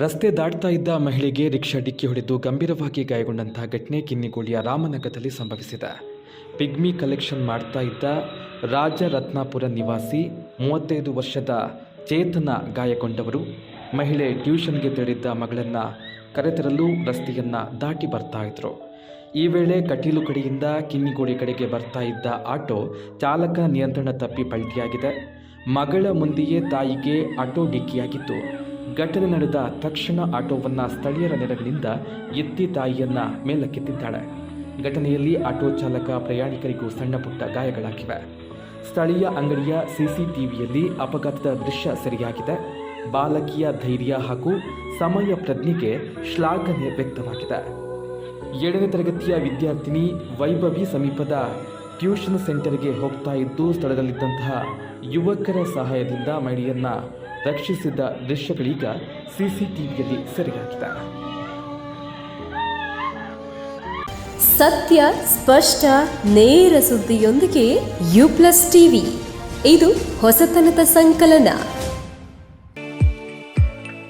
ರಸ್ತೆ ದಾಟ್ತಾ ಇದ್ದ ಮಹಿಳೆಗೆ ರಿಕ್ಷಾ ಡಿಕ್ಕಿ ಹೊಡೆದು ಗಂಭೀರವಾಗಿ ಗಾಯಗೊಂಡಂತಹ ಘಟನೆ ಕಿನ್ನಿಗೋಳಿಯ ರಾಮನಗರದಲ್ಲಿ ಸಂಭವಿಸಿದೆ. ಪಿಗ್ಮಿ ಕಲೆಕ್ಷನ್ ಮಾಡ್ತಾ ಇದ್ದ ರಾಜರತ್ನಾಪುರ ನಿವಾಸಿ ಮೂವತ್ತೈದು ವರ್ಷದ ಚೇತನ ಗಾಯಗೊಂಡವರು. ಮಹಿಳೆ ಟ್ಯೂಷನ್ಗೆ ತೆರಳಿದ್ದ ಮಗಳನ್ನು ಕರೆತರಲು ರಸ್ತೆಯನ್ನು ದಾಟಿ ಬರ್ತಾ ಇದ್ರು. ಈ ವೇಳೆ ಕಟೀಲು ಕಡೆಯಿಂದ ಕಿನ್ನಿಗೋಳಿ ಕಡೆಗೆ ಬರ್ತಾ ಇದ್ದ ಆಟೋ ಚಾಲಕ ನಿಯಂತ್ರಣ ತಪ್ಪಿ ಪಲ್ಟಿಯಾಗಿದೆ. ಮಗಳ ಮುಂದೆಯೇ ತಾಯಿಗೆ ಆಟೋ ಡಿಕ್ಕಿಯಾಗಿತ್ತು. ಘಟನೆ ನಡೆದ ತಕ್ಷಣ ಆಟೋವನ್ನು ಸ್ಥಳೀಯರ ನೆರವಿನಿಂದ ಎತ್ತಿ ತಾಯಿಯನ್ನ ಮೇಲಕ್ಕೆತ್ತಿದ್ದಾಳೆ. ಘಟನೆಯಲ್ಲಿ ಆಟೋ ಚಾಲಕ ಪ್ರಯಾಣಿಕರಿಗೂ ಸಣ್ಣ ಪುಟ್ಟ ಗಾಯಗಳಾಗಿವೆ. ಸ್ಥಳೀಯ ಅಂಗಡಿಯ ಸಿಸಿಟಿವಿಯಲ್ಲಿ ಅಪಘಾತದ ದೃಶ್ಯ ಸೆರೆಯಾಗಿದೆ. ಬಾಲಕಿಯ ಧೈರ್ಯ ಹಾಗೂ ಸಮಯ ಪ್ರಜ್ಞೆಗೆ ಶ್ಲಾಘನೆ ವ್ಯಕ್ತವಾಗಿದೆ. ಏಳನೇ ತರಗತಿಯ ವಿದ್ಯಾರ್ಥಿನಿ ವೈಭವಿ ಸಮೀಪದ ಟ್ಯೂಷನ್ ಸೆಂಟರ್ಗೆ ಹೋಗ್ತಾ ಇದ್ದು, ಸ್ಥಳದಲ್ಲಿದ್ದಂತಹ ಯುವಕರ ಸಹಾಯದಿಂದ ಮಹಿಳೆಯನ್ನ ರಕ್ಷಿಸಿದ ದೃಶ್ಯಗಳೀಗ ಸಿಸಿಟಿವಿಯಲ್ಲಿ ಸೆರೆಯಾಗಿದೆ ಸತ್ಯ ಸ್ಪಷ್ಟ ನೇರ ಸುದ್ದಿಯೊಂದಿಗೆ ಯು ಪ್ಲಸ್ ಟಿವಿ ಇದು ಹೊಸತನದ ಸಂಕಲನ.